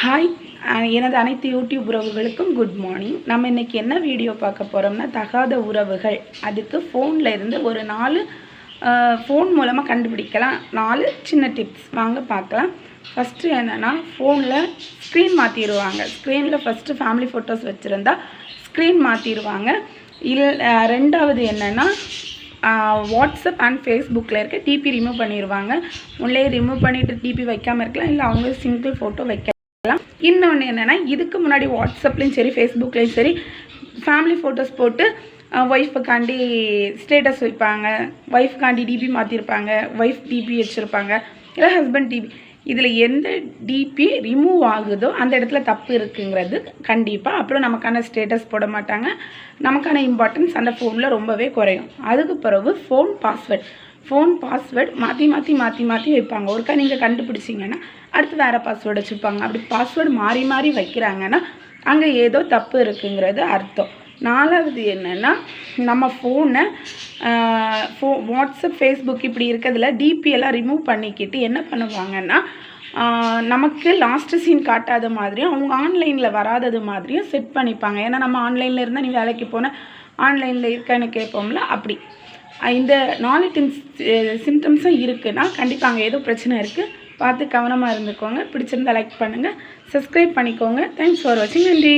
Hi எனது அனைத்து YouTube உறவுகளுக்கும் குட் மார்னிங் நம்ம இன்றைக்கி என்ன வீடியோ பார்க்க போகிறோம்னா தகாத உறவுகள். அதுக்கு ஃபோனில் இருந்து ஒரு நாலு ஃபோன் மூலமாக கண்டுபிடிக்கலாம். நாலு சின்ன டிப்ஸ் வாங்க பார்க்கலாம். ஃபஸ்ட்டு என்னென்னா ஃபோனில் ஸ்க்ரீன் மாற்றிடுவாங்க ஸ்க்ரீனில் ஃபஸ்ட்டு ஃபேமிலி ஃபோட்டோஸ் வச்சுருந்தா ஸ்க்ரீன் மாற்றிடுவாங்க இல் ரெண்டாவது என்னென்னா வாட்ஸ்அப் அண்ட் ஃபேஸ்புக்கில் இருக்க டிபி ரிமூவ் பண்ணிடுவாங்க உள்ளே ரிமூவ் பண்ணிவிட்டு டிபி வைக்காமல் இருக்கலாம். இல்லை அவங்க சிங்கிள் ஃபோட்டோ வைக்கலாம் இன்னொன்று என்னென்னா இதுக்கு முன்னாடி வாட்ஸ்அப்லேயும் சரி ஃபேஸ்புக்லேயும் சரி ஃபேமிலி ஃபோட்டோஸ் போட்டு ஒய்ஃபுக்காண்டி ஸ்டேட்டஸ் வைப்பாங்க ஒய்ஃப்காண்டி டிபி மாற்றிருப்பாங்க ஒய்ஃப் டிபி வச்சுருப்பாங்க இல்லை ஹஸ்பண்ட் டிபி இதில் எந்த டிபி ரிமூவ் ஆகுதோ அந்த இடத்துல தப்பு இருக்குங்கிறது கண்டிப்பாக அப்புறம் நமக்கான ஸ்டேட்டஸ் போட மாட்டாங்க. நமக்கான இம்பார்ட்டன்ஸ் அந்த ஃபோனில் ரொம்பவே குறையும். அதுக்கு பிறகு ஃபோன் பாஸ்வேர்ட் ஃபோன் பாஸ்வேர்டு மாற்றி மாற்றி மாற்றி மாற்றி வைப்பாங்க. ஒருக்கா நீங்கள் கண்டுபிடிச்சிங்கன்னா அடுத்து வேறு பாஸ்வேர்டு வச்சுருப்பாங்க. அப்படி பாஸ்வேர்டு மாறி மாறி வைக்கிறாங்கன்னா அங்கே ஏதோ தப்பு இருக்குங்கிறது அர்த்தம். நாலாவது என்னென்னா நம்ம ஃபோனை ஃபோ வாட்ஸ்அப் ஃபேஸ்புக் இப்படி இருக்கிறதுல டிபி எல்லாம் ரிமூவ் பண்ணிக்கிட்டு என்ன பண்ணுவாங்கன்னா நமக்கு லாஸ்ட்டு சீன் காட்டாத மாதிரியும் அவங்க ஆன்லைனில் வராதது மாதிரியும் செட் பண்ணிப்பாங்க. ஏன்னா நம்ம ஆன்லைனில் இருந்தால் நீ வேலைக்கு போன ஆன்லைனில் இருக்கேன்னு கேட்போம்ல அப்படி. இந்த நாலு டிம்ஸ் சிம்டம்ஸும் இருக்குன்னா கண்டிப்பாக அங்கே ஏதோ பிரச்சனை இருக்குது பார்த்து கவனமாக இருந்துக்கோங்க. பிடிச்சிருந்தால் லைக் பண்ணுங்கள் சப்ஸ்கிரைப் பண்ணிக்கோங்க. தேங்க்ஸ் ஃபார் வாட்சிங் நன்றி.